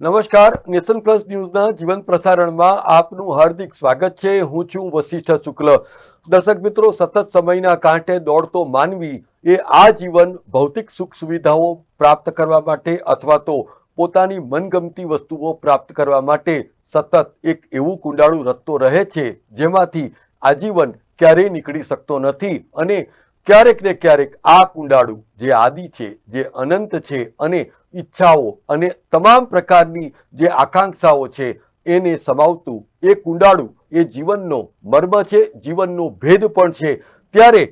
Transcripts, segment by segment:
નમસ્કાર, nation plus ન્યૂઝના જીવન પ્રસારણમાં આપનું હાર્દિક સ્વાગત છે. હું છું વશિષ્ઠ શુક્લ. દર્શક મિત્રો, સતત સમયના કાંઠે દોડતો માનવી એ આ જીવન ભૌતિક સુખ સુવિધાઓ પ્રાપ્ત કરવા માટે અથવા તો પોતાની મનગમતી વસ્તુઓ પ્રાપ્ત કરવા માટે સતત એક એવું કુંડાળું રચતો રહે છે, જેમાંથી આજીવન ક્યારેય નીકળી શકતો નથી અને ક્યારેક ને ક્યારેક આ કુંડાળું જે આદિ છે, જે અનંત છે અને ઈચ્છાઓ અને તમામ પ્રકારની જે આકાંક્ષાઓ છે એને સમાવતું એ કુંડાળું એ જીવનનો મર્મ છે, જીવનનો ભેદ પણ છે. ત્યારે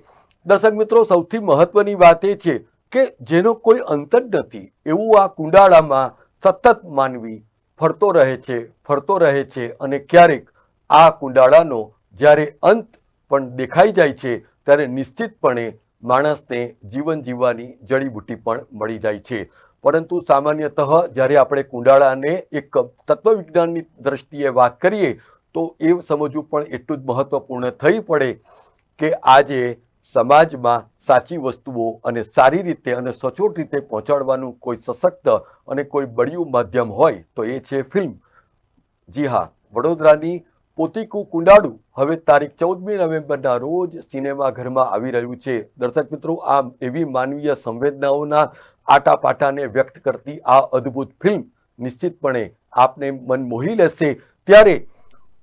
દર્શક મિત્રો, સૌથી મહત્વની વાત એ છે કે જેનો કોઈ અંત જ નથી, એવું આ કુંડાળામાં સતત માનવી ફરતો રહે છે, ફરતો રહે છે અને ક્યારેક આ કુંડાળાનો જ્યારે અંત પણ દેખાઈ જાય છે ત્યારે નિશ્ચિતપણે માણસને જીવન જીવવાની જડીબુટ્ટી પણ મળી જાય છે. પરંતુ સામાન્યતઃ જ્યારે આપણે કુંડાળાને એક તત્વવિજ્ઞાનની દ્રષ્ટિએ વાત કરીએ, તો એ સમજવું પણ એટલું જ મહત્વપૂર્ણ થઈ પડે કે આજે સમાજમાં સાચી વસ્તુઓ અને સારી રીતે અને સચોટ રીતે પહોંચાડવાનું કોઈ સશક્ત અને કોઈ બળિયું માધ્યમ હોય તો એ છે ફિલ્મ. જી હા, વડોદરાની પોતીકું કુંડાળું હવે તારીખ ચૌદમી નવેમ્બરના રોજ સિનેમાઘરમાં આવી રહ્યું છે. દર્શક મિત્રો આ એવી માનવીય સંવેદનાઓના આટાપાટાને વ્યક્ત કરતી આ અદ્ભુત ફિલ્મ નિશ્ચિતપણે આપને મન મોહી લેશે. ત્યારે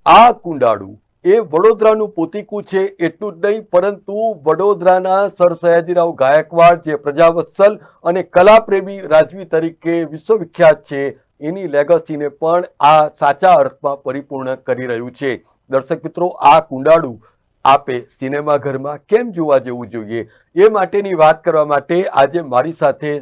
આ કુંડાળુ એ વડોદરાનું પોતીકું છે એટલું જ નહીં, પરંતુ વડોદરાના સર સયાજીરાવ ગાયકવાડ જે પ્રજાવત્સલ અને કલાપ્રેમી રાજવી તરીકે વિશ્વવિખ્યાત છે એની લેગસીને પણ આ સાચા અર્થમાં પરિપૂર્ણ કરી રહ્યું છે. દર્શક મિત્રો, આ કુંડાળું આપે સિનેમાઘરમાં કેમ જોવા જેવું જોઈએ? એ માટેની વાત કરવા માટે આજે મારી સાથે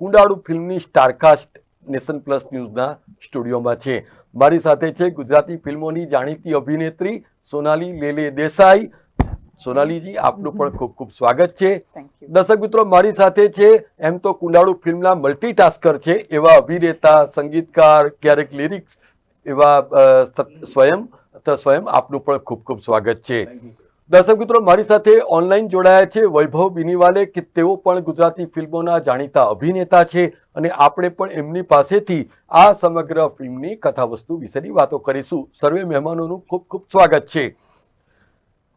કુંડાળુ ફિલ્મની સ્ટારકાસ્ટ નેશન પ્લસ ન્યૂઝના સ્ટુડિયોમાં છે. મારી સાથે છે ગુજરાતી ફિલ્મોની જાણીતી અભિનેત્રી સોનાલી લેલે દેસાઈ સોનાલીજી આપનું પણ ખૂબ ખૂબ સ્વાગત છે. થેન્ક દર્શક મિત્રો મારી સાથે છે એમ તો કુંડાળુ ફિલ્મના મલ્ટીટાસ્કર છે એવા અભિનેતા સંગીતકાર ક્યારેક લિરિક્સ એવા સ્વયં તો સ્વયં આપનું પણ ખૂબ ખૂબ સ્વાગત છે. દર્શક મિત્રો મારી સાથે ઓનલાઈન જોડાયા છે વૈભવ બિનીવાલે કે તેઓ પણ ગુજરાતી ફિલ્મોના જાણીતા અભિનેતા છે અને આપણે પણ એમની પાસેથી આ સમગ્ર ફિલ્મની કથાવસ્તુ વિશેની વાતો કરીશું. સર્વે મહેમાનોનું ખૂબ ખૂબ સ્વાગત છે.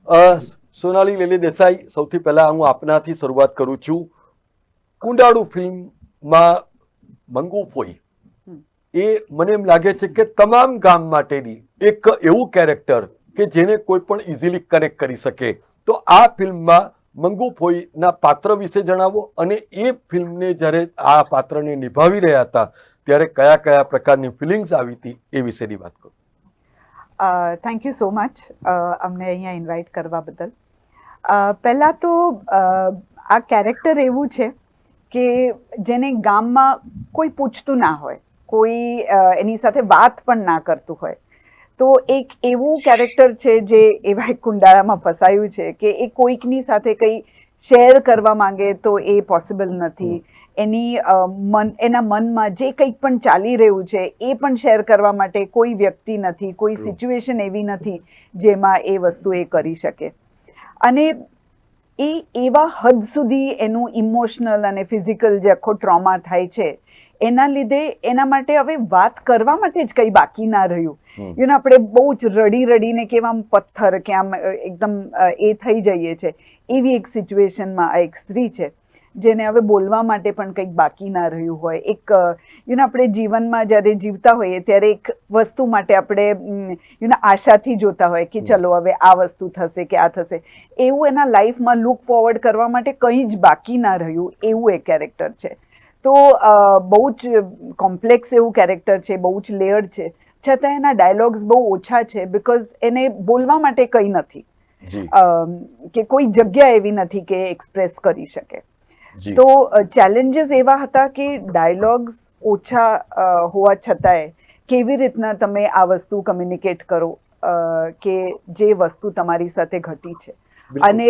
અ, સોનાલી લેલી દેસાઈ, સૌથી પહેલા હું આપનાથી શરૂઆત કરું છું. કુંડાળુ ફિલ્મમાં મંગુ ફોઈ. એ મને એમ લાગે છે કે તમામ ગામ માટેની એક એવું કેરેક્ટર કે જેને કોઈ પણ ઇઝીલી કનેક્ટ કરી શકે. તો આ ફિલ્મમાં મંગુ ફોઈના પાત્ર વિશે જણાવો અને એ ફિલ્મને જ્યારે આ પાત્રને નિભાવી રહ્યા હતા, ત્યારે કયા કયા પ્રકારની ફિલિંગ્સ આવી હતી એ વિશેની વાત કરો. થેન્ક યુ સો મચ અમને અહીંયા ઇન્વાઇટ કરવા બદલ. પહેલાં તો આ કેરેક્ટર એવું છે કે જેને ગામમાં કોઈ પૂછતું ના હોય કોઈ એની સાથે વાત પણ ના કરતું હોય. તો એક એવું કેરેક્ટર છે જે એવા એક કુંડાળામાં ફસાયું છે કે એ કોઈકની સાથે કંઈ શેર કરવા માંગે તો એ પોસિબલ નથી. એની મન એના મનમાં જે કંઈક પણ ચાલી રહ્યું છે એ પણ શેર કરવા માટે કોઈ વ્યક્તિ નથી કોઈ સિચ્યુએશન એવી નથી જેમાં એ વસ્તુ એ કરી શકે. અને એ એવા હદ સુધી એનું ઇમોશનલ અને ફિઝિકલ જે આખો ટ્રોમા થાય છે એના લીધે એના માટે હવે વાત કરવા માટે જ કંઈ બાકી ના રહ્યું. યુ નો આપણે બહુ જ રડી રડીને કે આમ પથ્થર કે આમ એકદમ એ થઈ જઈએ છે. એવી એક સિચ્યુએશનમાં આ એક સ્ત્રી છે. જેને હવે બોલવા માટે પણ કંઈક બાકી ના રહ્યું હોય. એક યુ નો આપણે જીવનમાં જ્યારે જીવતા હોઈએ ત્યારે એક વસ્તુ માટે આપણે યુ નો આશાથી જોતા હોય કે ચલો હવે આ વસ્તુ થશે કે આ થશે. એવું એના લાઈફમાં લુક ફોરવર્ડ કરવા માટે કંઈ જ બાકી ના રહ્યું એવું એક કેરેક્ટર છે. તો બહુ જ કોમ્પ્લેક્સ એવું કેરેક્ટર છે બહુ જ લેયર્ડ છે. છતાં એના ડાયલોગ્સ બહુ ઓછા છે બિકોઝ એને બોલવા માટે કંઈ નથી. કે કોઈ જગ્યા એવી નથી કે એક્સપ્રેસ કરી શકે. તો ચેલેન્જીસ એવા હતા કે ડાયલોગ્સ ઓછા હોવા છતાંય કેવી રીતના તમે આ વસ્તુ કમ્યુનિકેટ કરો કે જે વસ્તુ તમારી સાથે ઘટી છે? અને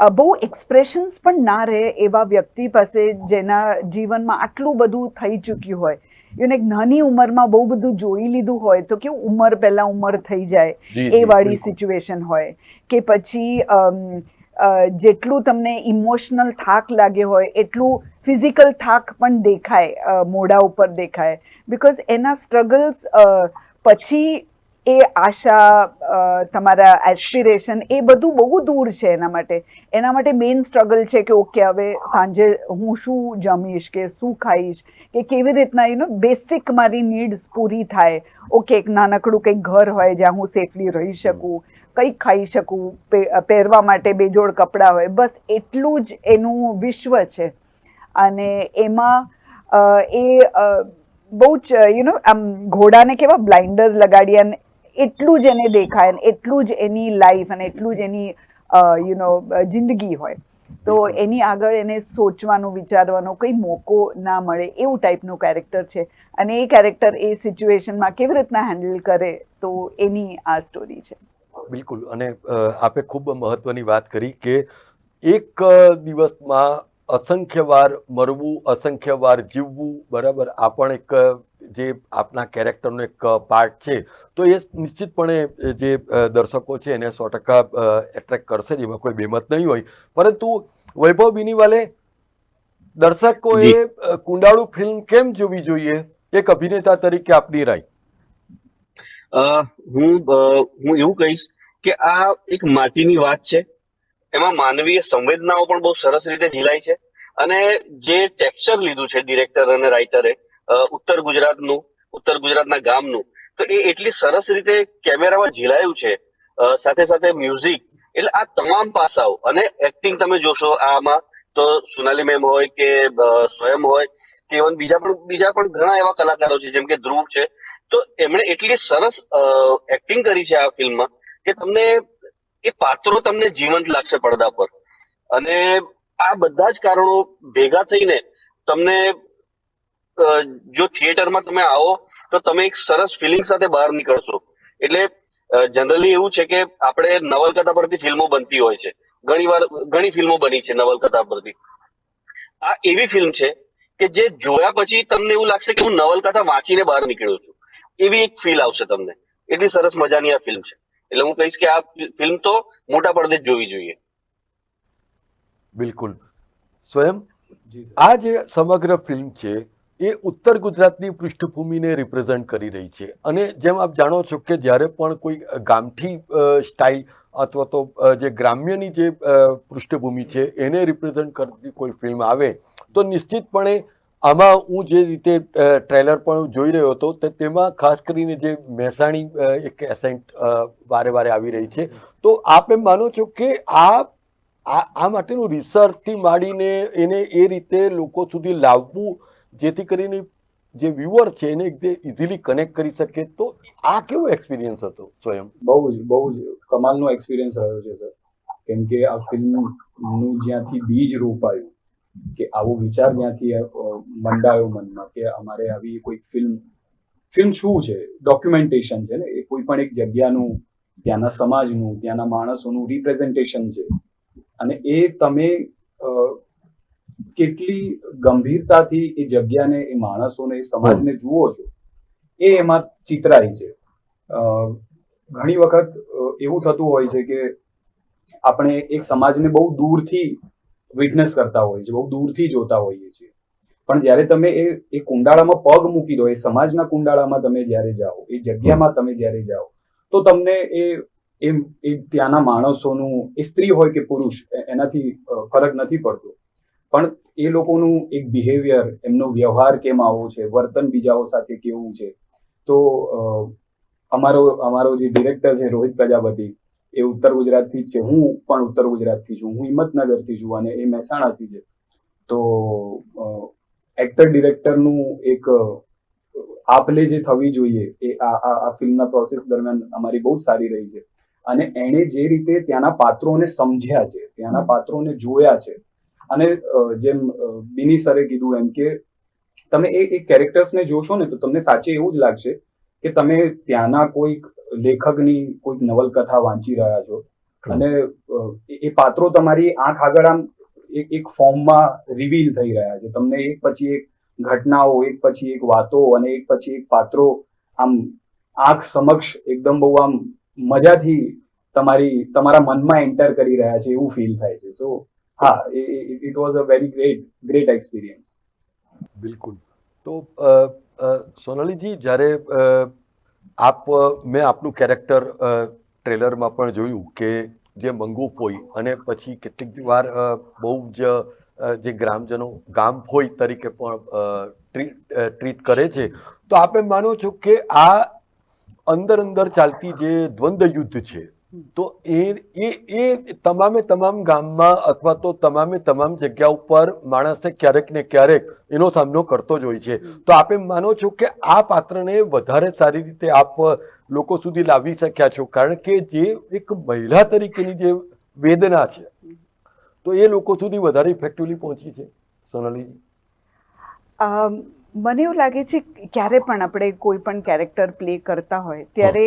બહુ એક્સપ્રેશન્સ પણ ના રહે એવા વ્યક્તિ પાસે જેના જીવનમાં આટલું બધું થઈ ચૂક્યું હોય. યુને એક નાની ઉંમરમાં બહુ બધું જોઈ લીધું હોય તો કેવું ઉંમર પહેલાં ઉંમર થઈ જાય એ વાળી. સિચ્યુએશન હોય. કે પછી જેટલું તમને ઇમોશનલ થાક લાગ્યો હોય એટલું ફિઝિકલ થાક પણ દેખાય મોઢા ઉપર દેખાય. બિકોઝ એના સ્ટ્રગલ્સ પછી એ આશા તમારા એસ્પિરેશન એ બધું બહુ દૂર છે એના માટે. એના માટે મેઇન સ્ટ્રગલ છે કે ઓકે હવે સાંજે હું શું જમીશ કે શું ખાઈશ કે કેવી રીતના યુ નો બેસિક મારી નીડ્સ પૂરી થાય. ઓકે એક નાનકડું કંઈક ઘર હોય જ્યાં હું સેફલી રહી શકું. કંઈક ખાઈ શકું પહેરવા માટે બે જોડ કપડાં હોય બસ એટલું જ એનું વિશ્વ છે. અને એમાં એ બહુ જ યુ નો આમ ઘોડાને કેવા બ્લાઇન્ડર્સ લગાડી અને એટલું જ એને દેખાય અને એટલું જ એની લાઈફ અને એટલું જ એની યુ નો જિંદગી હોય. તો એની આગળ એને સોચવાનો વિચારવાનો કંઈ મોકો ના મળે એવું ટાઈપનું કેરેક્ટર છે. અને એ કેરેક્ટર એ સિચ્યુએશનમાં કેવી રીતના હેન્ડલ કરે તો એની આ સ્ટોરી છે. બિલકુલ. અને આપે ખૂબ મહત્વની વાત કરી કે એક દિવસમાં અસંખ્ય વાર મરવું અસંખ્ય વાર જીવવું બરાબર? આ પણ એક જે આપના કેરેક્ટરનો એક પાર્ટ છે. તો એ નિશ્ચિતપણે જે દર્શકો છે એને સો ટકા એટ્રેક્ટ કરશે જેમાં એમાં કોઈ બેમત નહીં હોય. પરંતુ વૈભવ બિનીવાલે દર્શકોએ કુંડાળુ ફિલ્મ કેમ જોવી જોઈએ? એક અભિનેતા તરીકે આપની રાય. હું હું એવું કહીશ કે આ એક માટીની વાત છે. એમાં માનવીય સંવેદનાઓ પણ બહુ સરસ રીતે ઝીલાય છે. અને જે ટેક્સચર લીધું છે ડિરેક્ટર અને રાઇટરે ઉત્તર ગુજરાતનું, ઉત્તર ગુજરાતના ગામનું, તો એ એટલી સરસ રીતે કેમેરામાં ઝીલાયું છે. સાથે સાથે મ્યુઝિક એટલે આ તમામ પાસાઓ અને એક્ટિંગ તમે જોશો આમાં તો સોનાલી મેમ હોય કે સ્વયં હોય કે ઇવન બીજા પણ બીજા પણ ઘણા એવા કલાકારો છે, જેમ કે ધ્રુવ છે. તો એમણે એટલી સરસ એક્ટિંગ કરી છે આ ફિલ્મમાં કે તમને એ પાત્રો તમને જીવંત લાગશે પડદા પર. અને આ બધા જ કારણો ભેગા થઈને તમને જો થિયેટરમાં તમે આવો તો તમે એક સરસ ફિલિંગ સાથે બહાર નીકળશો. એટલે જનરલી એવું છે કે આપણે નવલકથા પરથી ફિલ્મો બનતી હોય છે. ઘણી વાર, ઘણી ફિલ્મો બની છે નવલકથા પરથી. આ એવી ફિલ્મ છે કે જે જોયા પછી તમને એવું લાગશે કે હું નવલકથા વાંચીને બહાર નીકળ્યો છું. એવી એક ફીલ આવશે તમને. એટલી સરસ મજાની આ ફિલ્મ છે. એટલે હું કહીશ કે આ ફિલ્મ તો મોટા પડદે જ જોવી જોઈએ. બિલકુલ. સ્વયં? આ જે સમગ્ર ફિલ્મ છે એ ઉત્તર ગુજરાતની પૃષ્ઠભૂમિને રિપ્રેઝન્ટ કરી રહી છે. અને જેમ આપ જાણો છો કે જ્યારે પણ કોઈ ગામઠી સ્ટાઇલ અથવા તો જે ગ્રામ્યની જે પૃષ્ઠભૂમિ છે એને રિપ્રેઝન્ટ કરતી કોઈ ફિલ્મ આવે, તો નિશ્ચિતપણે આમાં હું જે રીતે ટ્રેલર પણ જોઈ રહ્યો હતો, તો તેમાં ખાસ કરીને જે મહેસાણી એક એસેન્ટ વારે વારે આવી રહી છે. તો આપ એમ માનો છો કે આ આ માટેનું રિસર્ચથી માંડીને એને એ રીતે લોકો સુધી લાવવું જેથી કરીને જે વ્યુઅર છે એને ઇઝીલી કનેક્ટ કરી શકે. તો આ કેવો એક્સપિરિયન્સ હતો સ્વયં? બહુ જ બહુ જ કમાલનો એક્સપિરિયન્સ રહ્યો છે સર કેમ કે આ ફિલ્મનું જ્યાંથી બીજ રોપાયું કે આવો વિચાર જ્યાંથી મંડાયો મનમાં કે અમારે આવી કોઈ ફિલ્મ ફિલ્મ શું છે? ડોક્યુમેન્ટેશન છે ને? એ કોઈ પણ એક જગ્યાનું, ત્યાંના સમાજનું, ત્યાંના માણસોનું રિપ્રેઝન્ટેશન છે. અને એ તમે કેટલી ગંભીરતાથી એ જગ્યાને એ માણસોને એ સમાજને જુઓ છો એ એમાં ચિતરાય છે. ઘણી વખત એવું થતું હોય છે કે આપણે એક સમાજને બહુ દૂરથી વિટનેસ કરતા હોઈએ છીએ બહુ દૂરથી જોતા હોઈએ છીએ. પણ જ્યારે તમે એ એ કુંડાળામાં પગ મૂકી દો એ સમાજના કુંડાળામાં તમે જ્યારે જાઓ એ જગ્યામાં તમે જ્યારે જાઓ તો તમને એ એ એ ત્યાંના માણસોનું એ સ્ત્રી હોય કે પુરુષ એનાથી ફરક નથી પડતો. પણ એ લોકોનું એક બિહેવિયર એમનો વ્યવહાર કેમ આવો છે? વર્તન બીજાઓ સાથે કેવું છે? તો અમારો અમારો જે ડિરેક્ટર છે રોહિત પ્રજાપતિ એ ઉત્તર ગુજરાતથી જ છે. હું પણ ઉત્તર ગુજરાતથી છું. હું હિંમતનગરથી છું અને એ મહેસાણાથી છે. તો એક્ટર ડિરેક્ટરનું એક આપલે જે થવી જોઈએ એ આ આ આ ફિલ્મના પ્રોસેસ દરમિયાન અમારી બહુ સારી રહી છે. અને એણે જે રીતે ત્યાંના પાત્રોને સમજ્યા છે ત્યાંના પાત્રોને જોયા છે અને જેમ બિની સરે કીધું એમ કે તમે એ એ કેરેક્ટર્સને જોશો ને તો તમને સાચે એવું જ લાગશે કે તમે ત્યાંના કોઈક લેખકની કોઈક નવલકથા વાંચી રહ્યા છો. અને એ એ પાત્રો તમારી આંખ આગળ આમ એક એક ફોર્મમાં રિવીલ થઈ રહ્યા છે. તમને એક પછી એક ઘટનાઓ એક પછી એક વાતો અને એક પછી એક પાત્રો આમ આંખ સમક્ષ એકદમ બહુ આમ મજાથી તમારી તમારા મનમાં એન્ટર કરી રહ્યા છે એવું ફીલ થાય છે. સો હા it was a very great great experience બિલકુલ. તો સોનાલીજી, જ્યારે આપ, મેં આપનું કેરેક્ટર ટ્રેલરમાં પણ જોયું કે જે મંગુ ફોઈ અને પછી કેટલીક વાર બહુ જ જે ગ્રામજનો ગામ ફોઈ તરીકે પણ ટ્રીટ કરે છે. તો આપે માનો છો કે આ અંદર અંદર ચાલતી જે દ્વંદ્વ યુદ્ધ છે તો એ એ એ તમામે તમામ ગામમાં અથવા તો તમામે તમામ જગ્યા ઉપર માણસે ક્યારેક ને ક્યારેક એનો સામનો કરતો જ હોય છે. તો આપે માનો છો કે આ પાત્રને વધારે સારી રીતે આપ લોકો સુધી લાવી શક્યા છો? કારણ કે જે એક મહિલા તરીકેની જે વેદના છે, તો એ લોકો સુધી વધારે ઇફેક્ટિવલી પહોંચી છે. સોનાલીજી. મને એવું લાગે છે કે ક્યારે પણ આપણે કોઈ પણ કેરેક્ટર પ્લે કરતા હોય ત્યારે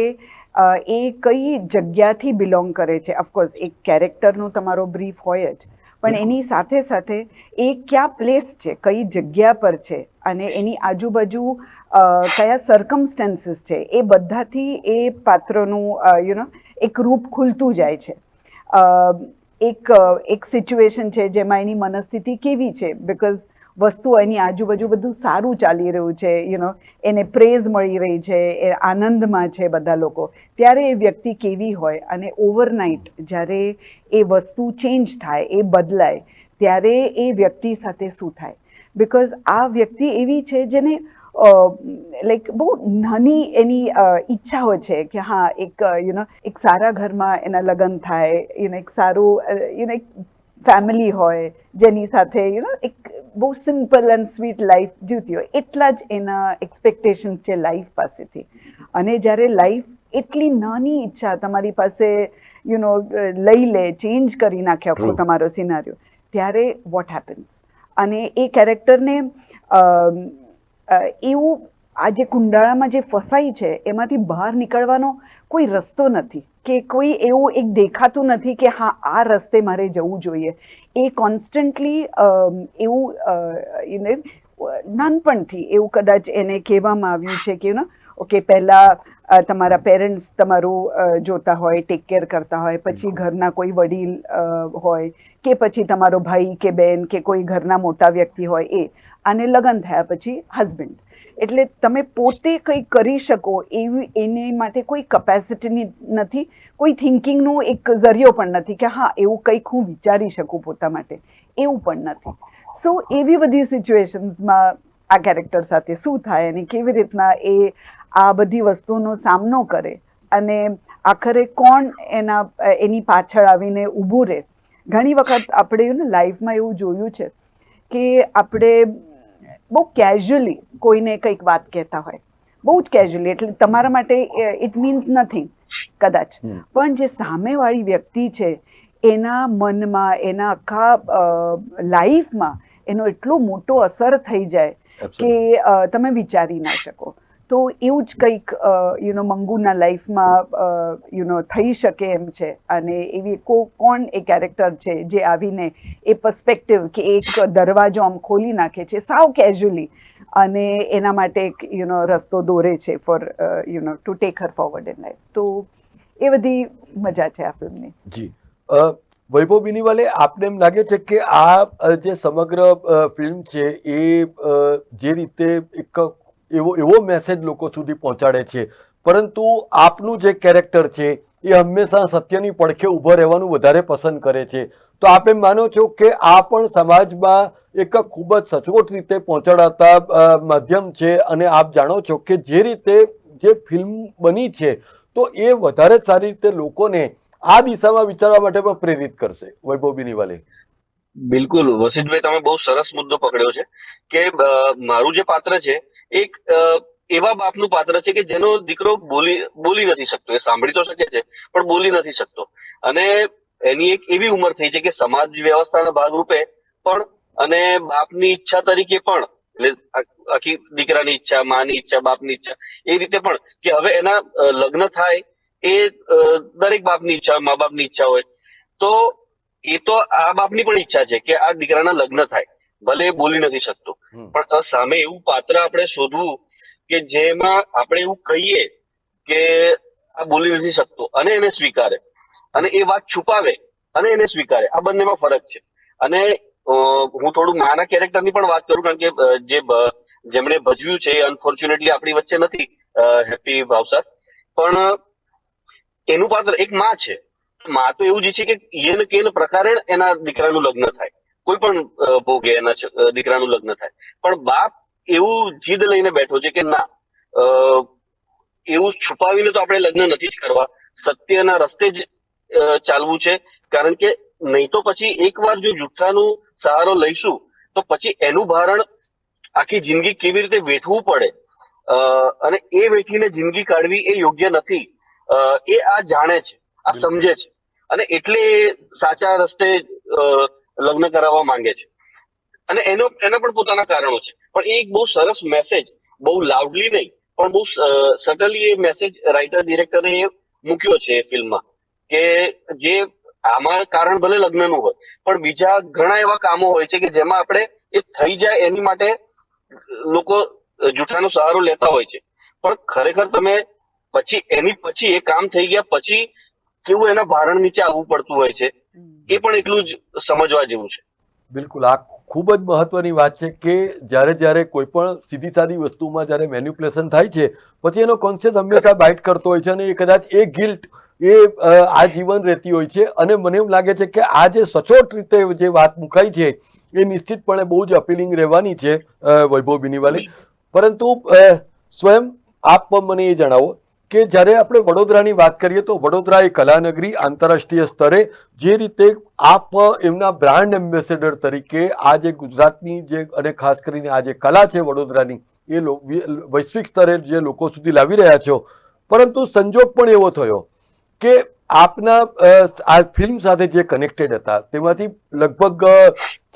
એ કઈ જગ્યાથી બિલોંગ કરે છે. ઓફકોર્સ એક કેરેક્ટરનો તમારો બ્રીફ હોય જ પણ એની સાથે સાથે એ ક્યાં પ્લેસ છે કઈ જગ્યા પર છે અને એની આજુબાજુ કયા સર્કમસ્ટન્સીસ છે એ બધાથી એ પાત્રનું યુ નો એક રૂપ ખુલતું જાય છે. એક એક સિચ્યુએશન છે જેમાં એની મનસ્થિતિ કેવી છે બિકોઝ વસ્તુ એની આજુબાજુ બધું સારું ચાલી રહ્યું છે યુ નો એને પ્રેઝ મળી રહી છે, એ આનંદમાં છે બધા લોકો. ત્યારે એ વ્યક્તિ કેવી હોય અને ઓવરનાઇટ જ્યારે એ વસ્તુ ચેન્જ થાય, એ બદલાય, ત્યારે એ વ્યક્તિ સાથે શું થાય? બિકોઝ આ વ્યક્તિ એવી છે જેને લાઈક બહુ નાની એની ઈચ્છા ઈચ્છાઓ છે કે હા, એક યુ નો એક સારા ઘરમાં એના લગ્ન થાય યુ નો એક સારું યુ નો એક ફેમિલી હોય, જેની સાથે યુ નો એક બહુ સિમ્પલ એન્ડ સ્વીટ લાઈફ જીવતી હોય એટલા જ એના એક્સપેક્ટેશન્સ છે લાઈફ પાસેથી. અને જ્યારે લાઈફ એટલી નાની ઈચ્છા તમારી પાસે યુ નો લઈ લે ચેન્જ કરી નાખે આખો તમારો સિનારીઓ ત્યારે વોટ હેપન્સ અને એ કેરેક્ટરને એવું આ જે કુંડાળામાં જે ફસાઈ છે એમાંથી બહાર નીકળવાનો કોઈ રસ્તો નથી કે કોઈ એવું એક દેખાતું નથી કે હા આ રસ્તે મારે જવું જોઈએ. એ કોન્સ્ટન્ટલી એવું એને નાનપણથી એવું કદાચ એને કહેવામાં આવ્યું છે કે ઓકે પહેલાં તમારા પેરેન્ટ્સ તમારું જોતા હોય ટેક કેર કરતા હોય પછી ઘરના કોઈ વડીલ હોય કે પછી તમારો ભાઈ કે બેન કે કોઈ ઘરના મોટા વ્યક્તિ હોય એ અને લગ્ન થયા પછી હસબન્ડ એટલે તમે પોતે કંઈ કરી શકો એવી, એને માટે કોઈ કેપેસિટીની નથી. કોઈ થિંકિંગનું એક ઝરિયો પણ નથી કે હા, એવું કંઈક હું વિચારી શકું પોતા માટે. એવું પણ નથી. સો એવી બધી સિચ્યુએશન્સમાં આ કેરેક્ટર સાથે શું થાય અને કેવી રીતના એ આ બધી વસ્તુનો સામનો કરે અને આખરે કોણ એના, એની પાછળ આવીને ઊભું રહે. ઘણી વખત આપણે લાઈફમાં એવું જોયું છે કે આપણે બહુ કેઝ્યુઅલી કોઈને કંઈક વાત કહેતા હોય. બહુ જ કેઝ્યુઅલી એટલે તમારા માટે ઇટ મીન્સ નથિંગ કદાચ. પણ જે સામેવાળી વ્યક્તિ છે એના મનમાં એના આખા લાઈફમાં એનો એટલો મોટો અસર થઈ જાય કે તમે વિચારી ના શકો. તો એવું જ કંઈક યુ નો મંગુના લાઈફમાં યુ નો થઈ શકે એમ છે. અને એવી કો, કોણ એ કેરેક્ટર છે જે આવીને એ પર્સપેક્ટિવ કે એક દરવાજો આમ ખોલી નાખે છે, સાવ કેઝ્યુઅલી અને એના માટે એક યુ નો રસ્તો દોરે છે for you know to take her forward in life તો એ બધી મજા છે આ ફિલ્મની. જી. વૈભવ બિનીવાલે આપને એમ લાગે છે કે આ જે સમગ્ર ફિલ્મ છે એ જે રીતે એક એવો એવો મેસેજ લોકો સુધી પહોંચાડે છે. પરંતુ આપનું જે કેરેક્ટર છે, એ હંમેશા સત્યની પડખે ઊભો રહેવાનું વધારે પસંદ કરે છે. તો આપ માનો છો કે આ પણ સમાજમાં એક ખૂબ જ સચોટ રીતે પહોંચાડાતા માધ્યમ છે અને આપ જાણો છો કે જે રીતે જે ફિલ્મ બની છે, તો એ વધારે સારી રીતે લોકોને આ દિશામાં વિચારવા માટે પણ પ્રેરિત કરશે. વૈભવ બિનીવાલે. બિલકુલ. વસીતભાઈ તમે બહુ સરસ મુદ્દો પકડ્યો છે કે મારું જે પાત્ર છે એક એવા બાપનું પાત્ર છે કે જેનો દીકરો બોલી બોલી નથી શકતો. એ સાંભળી તો શકે છે, પણ બોલી નથી શકતો. અને એની એક એવી ઉંમર થઈ છે કે સમાજ વ્યવસ્થાના ભાગરૂપે પણ અને બાપની ઈચ્છા તરીકે પણ, એટલે આખી દીકરાની ઈચ્છા, માની ઈચ્છા, બાપની ઈચ્છા, એ રીતે પણ કે હવે એના લગ્ન થાય એ દરેક બાપની ઈચ્છા, મા બાપની ઈચ્છા હોય. તો એ તો આ બાપની પણ ઈચ્છા છે કે આ દીકરાના લગ્ન થાય. ભલે બોલી નથી શકતો. પણ સામે એવું પાત્ર આપણે શોધવું કે જેમાં આપણે એવું કહીએ કે આ બોલી નથી શકતો અને એને સ્વીકારે. અને એ વાત છુપાવે અને એને સ્વીકારે. આ બંનેમાં ફરક છે. અને હું થોડું નાના કેરેક્ટરની પણ વાત કરું કારણ કે જે જેમણે ભજવ્યું છે અનફોર્ચ્યુનેટલી આપણી વચ્ચે નથી હેપી ભાવસાર. પણ એનું પાત્ર એક માં છે. માં તો એવું જ છે કે યેન કેન પ્રકારે એના દીકરાનું લગ્ન થાય. કોઈ પણ ભોગે એના દીકરાનું લગ્ન થાય. પણ બાપ એવું જીદ લઈને બેઠો છે કે ના એવું છુપાવીને તો આપણે લગ્ન નથી જ કરવા. સત્યના રસ્તે જ ચાલવું છે. કારણ કે નહીં તો પછી એકવાર જો જુઠ્ઠાનું સહારો લઈશું તો પછી એનું ભારણ આખી જિંદગી કેવી રીતે વેઠવું પડે? અને એ વેઠીને જિંદગી કાઢવી એ યોગ્ય નથી. એ આ જાણે છે આ સમજે છે. અને એટલે સાચા રસ્તે લગ્ન કરાવવા માંગે છે. અને એનો, એના પણ પોતાના કારણો છે. પણ એ એક બહુ સરસ મેસેજ બહુ લાઉડલી નહીં, પણ બહુ સટલી એ મેસેજ રાઇટર ડિરેક્ટરે એ મૂક્યો છે એ ફિલ્મમાં કે જે આમાં કારણ ભલે લગ્નનું હોય, પણ બીજા ઘણા એવા કામો હોય છે કે જેમાં આપણે એ થઈ જાય એની માટે લોકો જૂઠાનો સહારો લેતા હોય છે. પણ ખરેખર તમે પછી, એની પછી એ કામ થઈ ગયા પછી કેવું એના ભારણ નીચે આવવું પડતું હોય છે? એ પણ એટલું જ સમજવા જેવું છે. બિલકુલ. આ ખૂબ જ મહત્વની વાત છે કે જ્યારે જ્યારે કોઈ પણ સીધી સાદી વસ્તુમાં જ્યારે મેન્યુપ્લેશન થાય છે પછી એનો કોન્શિયસ હંમેશા બાઇટ કરતો હોય છે અને એ કદાચ એ ગિલ્ટ એ આ જીવન રહેતી હોય છે અને મને એમ લાગે છે કે આ જે સચોટ રીતે જે વાત મુકાઈ છે એ નિશ્ચિતપણે બહુ જ અપીલિંગ રહેવાની છે વૈભવ બિનીવાલી. પરંતુ સ્વયં આપ મને એ જણાવો કે જ્યારે આપણે વડોદરાની વાત કરીએ તો વડોદરા એ કલાનગરી આંતરરાષ્ટ્રીય સ્તરે જે રીતે આપ એમના બ્રાન્ડ એમ્બેસેડર તરીકે આ જે ગુજરાતની જે અને ખાસ કરીને આ જે કલા છે વડોદરાની, એ વૈશ્વિક સ્તરે જે લોકો સુધી લાવી રહ્યા છો. પરંતુ સંજોગ પણ એવો થયો. કે આપના આ ફિલ્મ સાથે જે કનેક્ટેડ હતા તેમાંથી લગભગ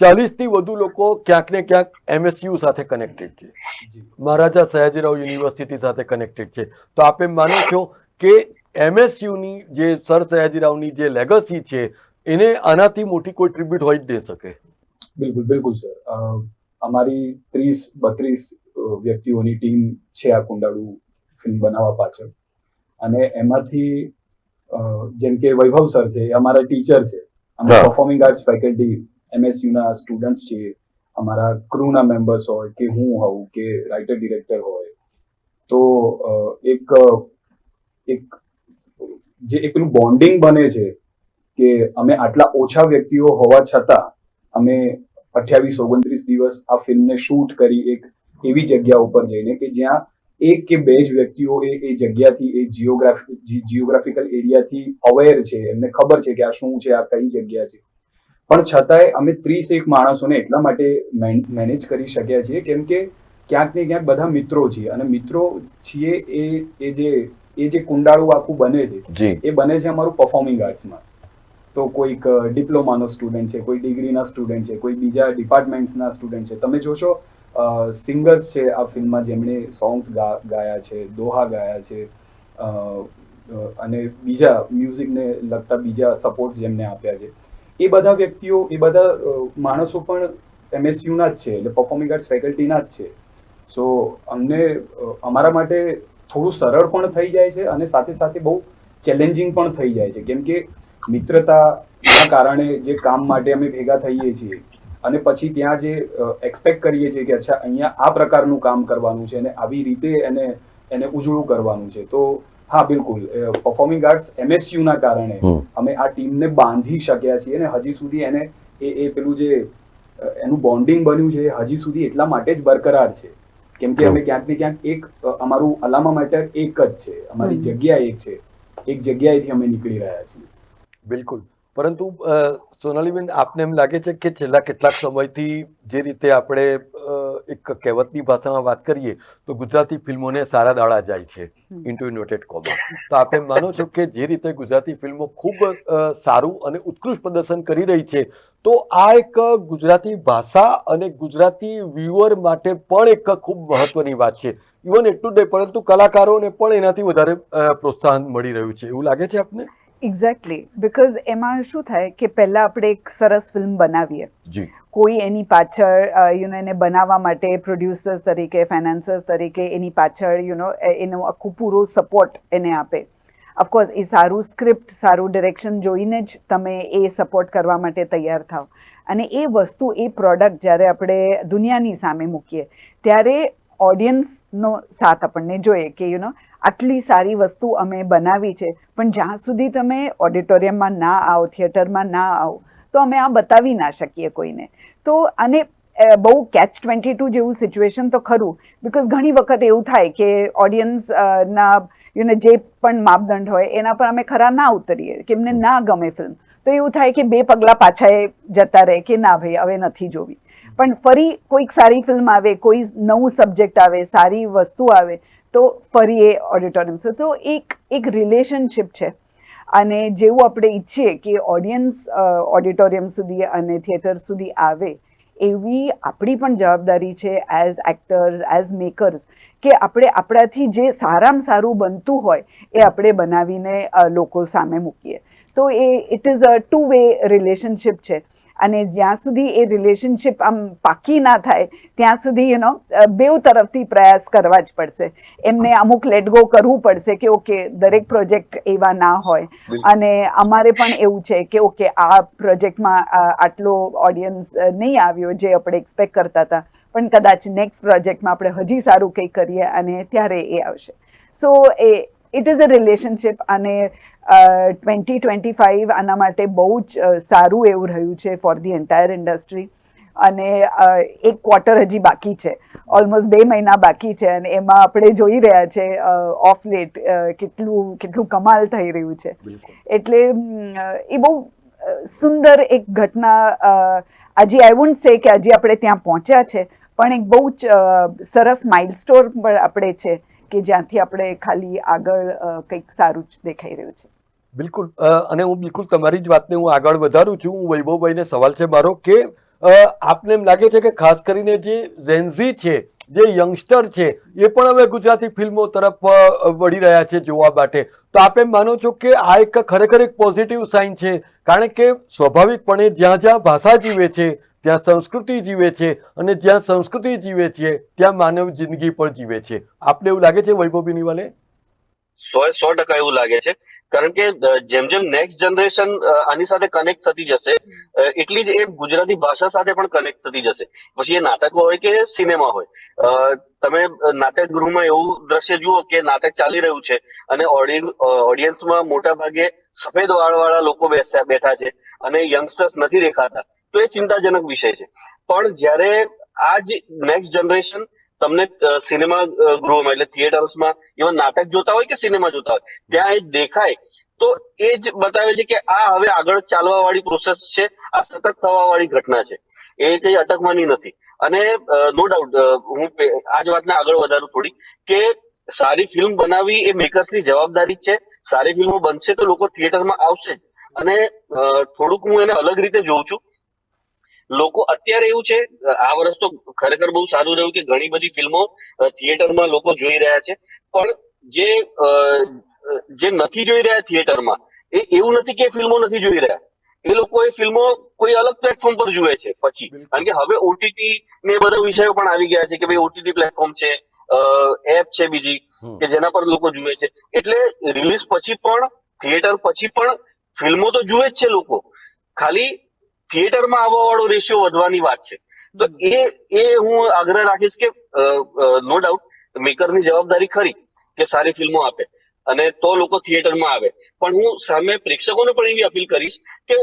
ચાલીસથી વધુ લોકો ક્યાંક ને ક્યાંક એમએસયુ સાથે કનેક્ટેડ છે. મહારાજા સયાજીરાવ યુનિવર્સિટી સાથે કનેક્ટેડ છે. તો આપ એમ માનો છો કે એમએસયુની જે સર સયાજીરાવની જે લેગસી છે એને આનાથી મોટી કોઈ ટ્રિબ્યુટ હોય જ દે શકે? બિલકુલ બિલકુલ સર. અમારી ત્રીસ બત્રીસ વ્યક્તિઓની ટીમ છે આ કુંડાળુ ફિલ્મ બનાવવા પાછળ. અને એમાંથી જેમ કે વૈભવ સર છે અમારા ટીચર છે. અમારા પરફોર્મિંગ આર્ટ્સ ફેકલ્ટી એમએસયુ ના સ્ટુડન્ટ્સ છે. અમારા ક્રૂના મેમ્બર્સ હોય કે હું હોઉં કે રાઇટર ડિરેક્ટર હોય. તો એક એક જે એક પેલું બોન્ડિંગ બને છે કે અમે આટલા ઓછા વ્યક્તિઓ હોવા છતાં અમે અઠ્યાવીસ ઓગણત્રીસ દિવસ આ ફિલ્મને શૂટ કરી એક એવી જગ્યા ઉપર જઈને કે જ્યાં એક કે બે જ વ્યક્તિઓ એ એ જગ્યાથી એ જીઓગ્રાફી જીઓગ્રાફિકલ એરિયાથી અવેર છે. એમને ખબર છે કે આ શું છે આ કઈ જગ્યા છે. પણ છતાંય અમે ત્રીસ એક માણસોને એટલા માટે મેનેજ કરી શક્યા છીએ કેમ કે ક્યાંક ને ક્યાંક બધા મિત્રો છીએ અને મિત્રો છીએ એ એ જે એ જે કુંડાળું આખું બને છે એ બને છે અમારું પરફોર્મિંગ આર્ટ્સમાં તો કોઈક ડિપ્લોમાનો સ્ટુડન્ટ છે કોઈ ડિગ્રીના સ્ટુડન્ટ છે કોઈ બીજા ડિપાર્ટમેન્ટ્સના સ્ટુડન્ટ છે. તમે જોશો સિંગર્સ છે આ ફિલ્મમાં જેમણે સોંગ્સ ગાયા છે, દોહા ગાયા છે અને બીજા મ્યુઝિકને લગતા બીજા સપોર્ટ જેમને આપ્યા છે. એ બધા વ્યક્તિઓ, એ બધા માણસો પણ એમએસયુના જ છે, એટલે પરફોર્મિંગ આર્ટ્સ ફેકલ્ટીના જ છે. સો અમને અમારા માટે થોડું સરળ પણ થઈ જાય છે અને સાથે સાથે બહુ ચેલેન્જિંગ પણ થઈ જાય છે. કેમ કે મિત્રતાના કારણે જે કામ માટે અમે ભેગા થઈએ છીએ અને પછી ત્યાં જે એક્સપેક્ટ કરીએ છીએ કે અચ્છા અહીંયા આ પ્રકારનું કામ કરવાનું છે અને આવી રીતે એને એને ઉજળું કરવાનું છે. તો હા બિલકુલ. પરફોર્મિંગ આર્ટ્સ એમએસયુ ના કારણે અમે આ ટીમને બાંધી શક્યા છીએ અને હજી સુધી એને એ એ પેલું જે એનું બોન્ડિંગ બન્યું છે એ હજી સુધી એટલા માટે જ બરકરાર છે. કેમ કે અમે ક્યાંક ને ક્યાંક એક અમારું અલામા મેટર એક જ છે. અમારી જગ્યા એક છે. એક જગ્યાએથી અમે નીકળી રહ્યા છીએ. બિલકુલ. પરંતુ સોનાલીબેન આપને એમ લાગે છે કે છેલ્લા કેટલાક સમયથી જે રીતે આપણે એક કહેવતની ભાષામાં વાત કરીએ તો ગુજરાતી ફિલ્મોને સારા દાડા જાય છે. ઇન્ટુ ઇન્વર્ટેડ કોમા તો આપ એમ માનો છો કે જે રીતે ગુજરાતી ફિલ્મો ખૂબ સારું અને ઉત્કૃષ્ટ પ્રદર્શન કરી રહી છે તો આ એક ગુજરાતી ભાષા અને ગુજરાતી વ્યુઅર માટે પણ એક ખૂબ મહત્વની વાત છે. ઇવન એટલું જ નહીં પરંતુ કલાકારોને પણ એનાથી વધારે પ્રોત્સાહન મળી રહ્યું છે. એવું લાગે છે આપને? એક્ઝેક્ટલી બિકોઝ એમાં શું થાય કે પહેલાં આપણે એક સરસ ફિલ્મ બનાવીએ. કોઈ એની પાછળ યુ નો એને બનાવવા માટે પ્રોડ્યુસર્સ તરીકે ફાઇનાન્સર્સ તરીકે એની પાછળ યુ નો એનો આખું પૂરો સપોર્ટ એને આપે. ઓફકોર્સ એ સારું સ્ક્રિપ્ટ સારું ડિરેક્શન જોઈને જ તમે એ સપોર્ટ કરવા માટે તૈયાર થાવ. અને એ વસ્તુ એ પ્રોડક્ટ જ્યારે આપણે દુનિયાની સામે મૂકીએ ત્યારે ઓડિયન્સનો સાથ આપણને જોઈએ કે યુ નો આટલી સારી વસ્તુ અમે બનાવી છે પણ જ્યાં સુધી તમે ઓડિટોરિયમમાં ના આવો થિયેટરમાં ના આવો તો અમે આ બતાવી ના શકીએ કોઈને. તો અને બહુ કેચ ટ્વેન્ટી ટુ જેવું સિચ્યુએશન તો ખરું બિકોઝ ઘણી વખત એવું થાય કે ઓડિયન્સ ના યુ જે પણ માપદંડ હોય એના પર અમે ખરા ના ઉતરીએ કે એમને ના ગમે ફિલ્મ તો એવું થાય કે બે પગલાં પાછા એ જતા રહે કે ના ભાઈ હવે નથી જોવી. પણ ફરી કોઈક સારી ફિલ્મ આવે કોઈ નવું સબ્જેક્ટ આવે સારી વસ્તુ આવે તો ફરી એ ઓડિટોરિયમ તો એક એક રિલેશનશિપ છે. અને જેવું આપણે ઈચ્છીએ કે ઓડિયન્સ ઓડિટોરિયમ સુધી અને થિયેટર સુધી આવે, એવી આપણી પણ જવાબદારી છે એઝ એક્ટર્સ એઝ મેકર્સ કે આપણે આપણાથી જે સારામાં સારું બનતું હોય, એ આપણે બનાવીને લોકો સામે મૂકીએ. તો એ it is a two way relationship છે. અને જ્યાં સુધી એ રિલેશનશિપ આમ પાકી ના થાય ત્યાં સુધી એનો બેઉ તરફથી પ્રયાસ કરવા જ પડશે. એમને અમુક લેટ ગો કરવું પડશે કે ઓકે દરેક પ્રોજેક્ટ એવા ના હોય. અને અમારે પણ એવું છે કે ઓકે આ પ્રોજેક્ટમાં આટલો ઓડિયન્સ નહીં આવ્યો જે આપણે એક્સપેક્ટ કરતા હતા. પણ કદાચ નેક્સ્ટ પ્રોજેક્ટમાં આપણે હજી સારું કંઈ કરીએ અને ત્યારે એ આવશે. સો એ ઇટ ઇઝ અ રિલેશનશિપ અને ટ્વેન્ટી ટ્વેન્ટી ફાઇવ આના માટે બહુ જ સારું એવું રહ્યું છે ફોર ધી એન્ટાયર ઇન્ડસ્ટ્રી અને એક ક્વાર્ટર હજી બાકી છે. ઓલમોસ્ટ બે મહિના બાકી છે અને એમાં આપણે જોઈ રહ્યા છે ઓફ લેટ કેટલું કેટલું કમાલ થઈ રહ્યું છે. એટલે એ બહુ સુંદર એક ઘટના આજે આઈ વોન્ટ સે કે આજે આપણે ત્યાં પહોંચ્યા છે પણ એક બહુ જ સરસ માઇલસ્ટોન પર આપણે છે. કે જ્યાંથી આપણે ખાલી આગળ કંઈક સારું જ દેખાઈ રહ્યું છે? બિલકુલ. અને હું બિલકુલ તમારી જ વાતને હું આગળ વધારું છું. હું વૈભવભાઈને સવાલ છે મારો કે આપને એમ લાગે છે કે ખાસ કરીને જે ઝેન્ઝી છે, જે યંગસ્ટર છે, એ પણ હવે ગુજરાતી ફિલ્મો તરફ વળી રહ્યા છે જોવા માટે. તો આપ એમ માનો છો કે આ એક ખરેખર એક પોઝિટિવ સાઇન છે? કારણ કે સ્વાભાવિકપણે જ્યાં જ્યાં ભાષા જીવે છે ત્યાં સંસ્કૃતિ જીવે છે અને જ્યાં સંસ્કૃતિ જીવે છે, ત્યાં માનવ જિંદગી પણ જીવે છે. આપને એવું લાગે છે વૈભવ બિનીવાલે સો સો ટકા એવું લાગે છે. કારણ કે જેમ જેમ નેક્સ્ટ જનરેશન આની સાથે કનેક્ટ થતી જશે એટલી જ એ ગુજરાતી ભાષા સાથે પણ કનેક્ટ થતી જશે. પછી એ નાટકો હોય કે સિનેમા હોય. તમે નાટક ગૃહમાં એવું દ્રશ્ય જુઓ કે નાટક ચાલી રહ્યું છે અને ઓડિયન્સમાં મોટા ભાગે સફેદ વાળવાળા લોકો બેસ્યા, બેઠા છે અને યંગસ્ટર્સ નથી દેખાતા. તો એ ચિંતાજનક વિષય છે. પણ જ્યારે આ જ નેક્સ્ટ જનરેશન તમને સિનેમા ગૃહમાં એટલે થિયેટર્સમાં ઇવન નાટક જોતા હોય કે સિનેમા જોતા હોય, ત્યાં એ દેખાય. તો એ જ બતાવે છે કે આ હવે આગળ ચાલવા વાળી પ્રોસેસ છે, આ સતત થવા વાળી ઘટના છે. એ કઈ અટકવાની નથી. અને નો ડાઉટ હું આ જ વાતને આગળ વધારું થોડી, કે સારી ફિલ્મ બનાવવી એ મેકર્સની જવાબદારી છે. સારી ફિલ્મો બનશે તો લોકો થિયેટરમાં આવશે જ. અને થોડુંક હું એને અલગ રીતે જોઉં છું. લોકો અત્યારે એવું છે આ વર્ષ તો ખરેખર બહુ સારું રહ્યું કે ઘણી બધી ફિલ્મો થિયેટરમાં લોકો જોઈ રહ્યા છે. પણ જે જે નથી જોઈ રહ્યા થિયેટરમાં એ એવું નથી કે ફિલ્મો નથી જોઈ રહ્યા. એ લોકો એ ફિલ્મો કોઈ અલગ પ્લેટફોર્મ પર જુએ છે પછી. કારણ કે હવે ઓટીટી ને એ બધા વિષયો પણ આવી ગયા છે કે ભાઈ ઓટીટી પ્લેટફોર્મ છે એપ છે બીજી કે જેના પર લોકો જુએ છે. એટલે રિલીઝ પછી પણ થિયેટર પછી પણ ફિલ્મો તો જુએ જ છે લોકો. ખાલી થિયેટરમાં આવવા વાળો રેશિયો વધવાની વાત છે. તો એ એ હું આગ્રહ રાખીશ કે નો ડાઉટ મેકરની જવાબદારી ખરી કે સારી ફિલ્મો આપે અને તો લોકો થિયેટરમાં આવે. પણ હું સામે પ્રેક્ષકોને પણ એવી અપીલ કરીશ કે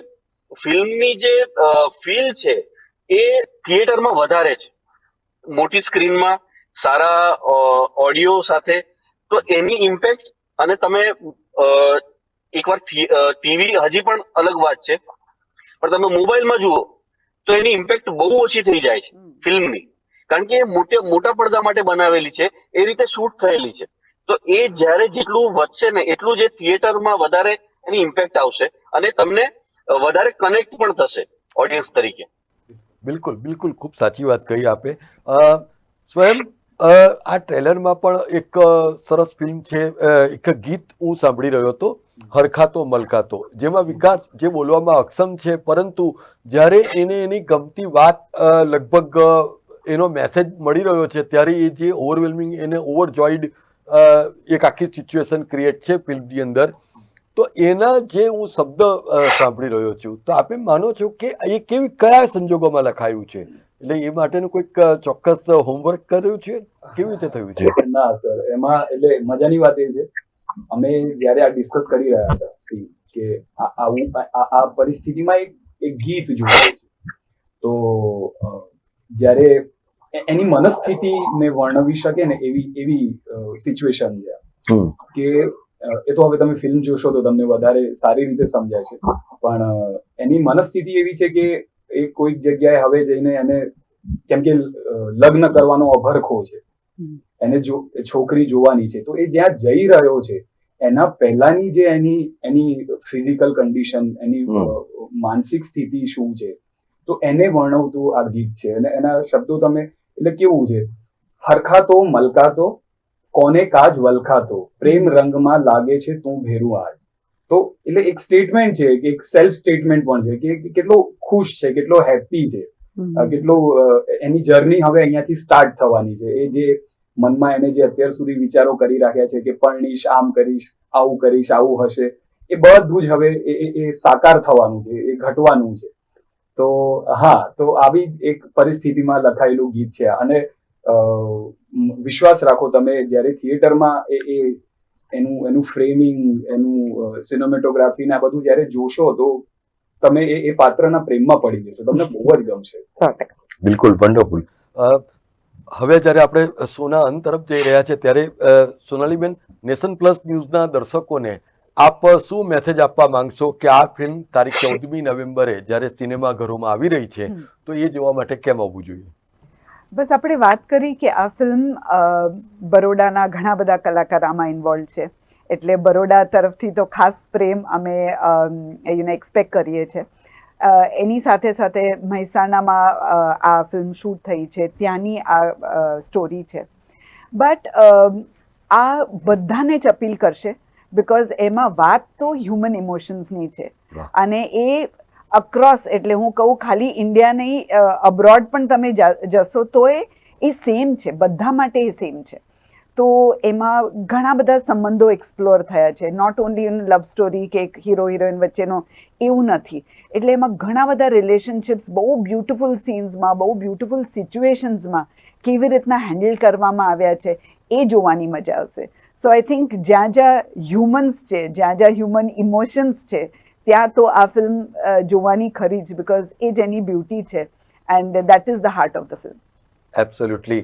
ફિલ્મની જે ફીલ છે એ થિયેટરમાં વધારે છે. મોટી સ્ક્રીનમાં સારા ઓડિયો સાથે તો એની ઇમ્પેક્ટ અને તમે એકવાર ટીવી હજી પણ અલગ વાત છે. પણ તમે મોબાઈલમાં જુઓ તો એની ઇમ્પેક્ટ બહુ ઓછી થઈ જાય છે ફિલ્મની. કારણ કે એ મોટે મોટા પડદા માટે બનાવેલી છે એ રીતે શૂટ થયેલી છે. તો એ જ્યારે જેટલું વધશે ને એટલું જે થિયેટરમાં વધારે એની ઇમ્પેક્ટ આવશે અને તમને વધારે કનેક્ટ પણ થશે ઓડિયન્સ તરીકે. બિલકુલ બિલકુલ. ખૂબ સાચી વાત કહી આપે. અ, સ્વયં અ, આ ટ્રેલરમાં પણ એક સરસ ફિલ્મ છે એક ગીત હું સાંભળી રહ્યો હતો. હરખાતો મલકાતો જેમાં વિકાસ, જે બોલવામાં અક્ષમ છે, પરંતુ જ્યારે એને એની ગમતી વાત લગભગ એનો મેસેજ મળી રહ્યો છે, ત્યારે એ જે ઓવરવેલમિંગ એને ઓવરજોઈડ જોઈડ એક આખી સિચ્યુએશન ક્રિએટ છે ફિલ્મની અંદર. તો એના જે હું શબ્દ સાંભળી રહ્યો છું, તો આપે માનો છો કે એ કેવી, કયા સંજોગોમાં લખાયું છે? એટલે એ માટેનું કોઈક ચોક્કસ હોમવર્ક કર્યું છે? કેવી રીતે થયું છે? ના સર એમાં એટલે મજાની વાત એ છે અમે જ્યારે આ ડિસ્કસ કરી રહ્યા હતા કે આ આવું આ- પરિસ્થિતિમાં એક એક ગીત જોઈએ છે. તો જ્યારે એની મનસ્થિતિ ને વર્ણવી શકે ને એવી એવી સિચ્યુએશન છે. કે એ તો હવે તમે ફિલ્મ જોશો તો તમને વધારે સારી રીતે સમજાય છે પણ એની મનસ્થિતિ એવી છે કે એ કોઈક જગ્યાએ હવે જઈને એને કેમ કે લગ્ન કરવાનો અભરખો છે. એને જો છોકરી જોવાની છે. તો એ જ્યાં જઈ રહ્યો છે એના પહેલાની જે એની એની ફિઝિકલ કન્ડિશન એની માનસિક સ્થિતિ શું છે તો એને વર્ણવતું આ ગીત છે. અને એના શબ્દો તમે એટલે કેવું છે? હરખાતો મલકાતો કોને કાજ વલખાતો પ્રેમ રંગમાં લાગે છે તું ભેરું આજ. તો એટલે એક સ્ટેટમેન્ટ છે કે એક સેલ્ફ સ્ટેટમેન્ટ પણ છે કે કે કેટલો ખુશ છે કેટલો હેપી છે. કેટલો એની જર્ની હવે અહીંયાથી સ્ટાર્ટ થવાની છે. એ જે મનમાં એને જે અત્યાર સુધી વિચારો કરી રાખ્યા છે કે પરણીશ આમ કરીશ આવું કરીશ આવું હશે એ બધું જ હવે એ- સાકાર થવાનું છે એ ઘટવાનું છે. તો હા તો આવી જ એક પરિસ્થિતિમાં લખાયેલું ગીત છે. અને અ, વિશ્વાસ રાખો તમે જ્યારે થિયેટરમાં એ એ એનું એનું ફ્રેમિંગ એનું સિનેમેટોગ્રાફી ને આ બધું જ્યારે જોશો તો તમે એ એ પાત્રના પ્રેમમાં પડી જશો. તમને બહુ જ ગમશે. બિલકુલ વન્ડરફુલ હવે જ્યારે આપણે સોના અંત તરફ જઈ રહ્યા છે ત્યારે સોનાલીબેન નેશન પ્લસ ન્યૂઝના દર્શકોને આપ શું મેસેજ આપવા માંગશો કે આ ફિલ્મ તારીખ ચૌદમી નવેમ્બરે જ્યારે સિનેમાઘરોમાં આવી રહી છે તો એ જોવા માટે કેમ આવવું જોઈએ? બસ આપણે વાત કરી કે આ ફિલ્મ બરોડાના ઘણા બધા કલાકાર આમાં ઇન્વોલ્વ છે. એટલે બરોડા તરફથી તો ખાસ પ્રેમ અમે એને એક્સપેક્ટ કરીએ છીએ. એની સાથે સાથે મહેસાણામાં આ ફિલ્મ શૂટ થઈ છે ત્યાંની આ સ્ટોરી છે. બટ આ બધાને જ અપીલ કરશે બિકોઝ એમાં વાત તો હ્યુમન ઇમોશન્સની છે. અને એ અક્રોસ એટલે હું કહું ખાલી ઇન્ડિયા નહીં અબ્રોડ પણ તમે જશો તો એ સેમ છે બધા માટે એ સેમ છે. તો એમાં ઘણા બધા સંબંધો એક્સપ્લોર થયા છે not only in love story કે એક હીરો હિરોઈન વચ્ચેનો એવું નથી. એટલે એમાં ઘણા બધા રિલેશનશિપ્સ બહુ બ્યુટિફુલ સીન્સમાં બહુ બ્યુટિફુલ સિચ્યુએશન્સમાં કેવી રીતના હેન્ડલ કરવામાં આવ્યા છે એ જોવાની મજા આવશે. સો આઈ થિંક જ્યાં જ્યાં હ્યુમન્સ છે, જ્યાં જ્યાં હ્યુમન ઇમોશન્સ છે, ત્યાં તો આ ફિલ્મ જોવાની ખરી જ બિકોઝ એ જ એની બ્યુટી છે and that is the heart of the film absolutely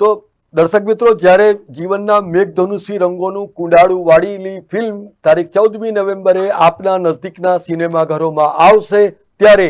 તો દર્શક મિત્રો, જ્યારે જીવનના મેઘધનુષી રંગોનું કુંડાળું વાળીલી ફિલ્મ તારીખ ચૌદમી નવેમ્બરે આપના નજદીકના સિનેમાઘરોમાં આવશે, ત્યારે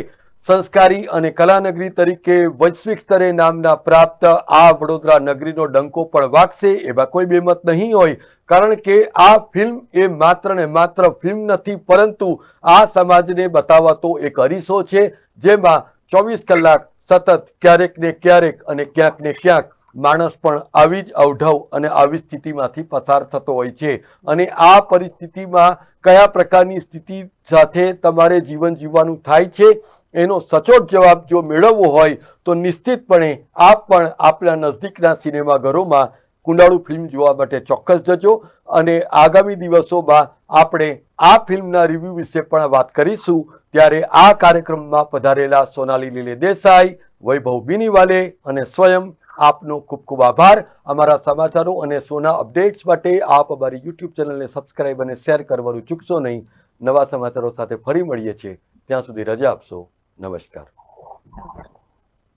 સંસ્કારી અને કલાનગરી તરીકે વૈશ્વિક સ્તરે નામના પ્રાપ્ત આ વડોદરા નગરીનો ડંકો પણ વાગશે, એવા કોઈ બેમત નહીં હોય. કારણ કે આ ફિલ્મ એ માત્ર ને માત્ર ફિલ્મ નથી, પરંતુ આ સમાજને બતાવતો એક અરીસો છે, જેમાં ચોવીસ કલાક સતત ક્યારેક ને ક્યારેક અને ક્યાંક ને ક્યાંક માણસ પણ આવી જ અવઢવ અને આવી સ્થિતિમાંથી પસાર થતો હોય છે. અને આ પરિસ્થિતિમાં કયા પ્રકારની સ્થિતિ સાથે તમારે જીવન જીવવાનું થાય છે એનો સચોટ જવાબ જો મેળવવો હોય તો નિશ્ચિતપણે આપ પણ આપણા નજદીકના સિનેમાઘરોમાં કુંડાળુ ફિલ્મ જોવા માટે ચોક્કસ જજો અને આગામી દિવસોમાં આપણે આ ફિલ્મના રિવ્યૂ વિશે પણ વાત કરીશું. ત્યારે આ કાર્યક્રમમાં પધારેલા સોનાલી લીલે દેસાઈ, વૈભવ બિનીવાલે અને સ્વયં આપનો ખૂબ ખૂબ આભાર. અમારા સમાચારો અને સોના અપડેટ્સ માટે આપ અમારી યુટ્યુબ ચેનલને સબસ્ક્રાઇબ અને શેર કરવાનું ચૂકશો નહીં. નવા સમાચારો સાથે ફરી મળીએ છીએ. ત્યાં સુધી રજા આપશો. નમસ્કાર.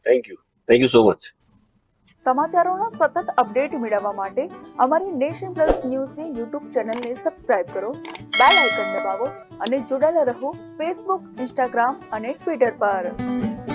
Thank you thank you so much સમાચારોનો સતત અપડેટ મેળવવા માટે અમારી નેશન પ્લસ ન્યૂઝની યુટ્યુબ ચેનલને સબસ્ક્રાઇબ કરો બેલ આઇકન દબાવો અને જોડાયેલા રહો ફેસબુક ઇન્સ્ટાગ્રામ અને ટ્વિટર પર.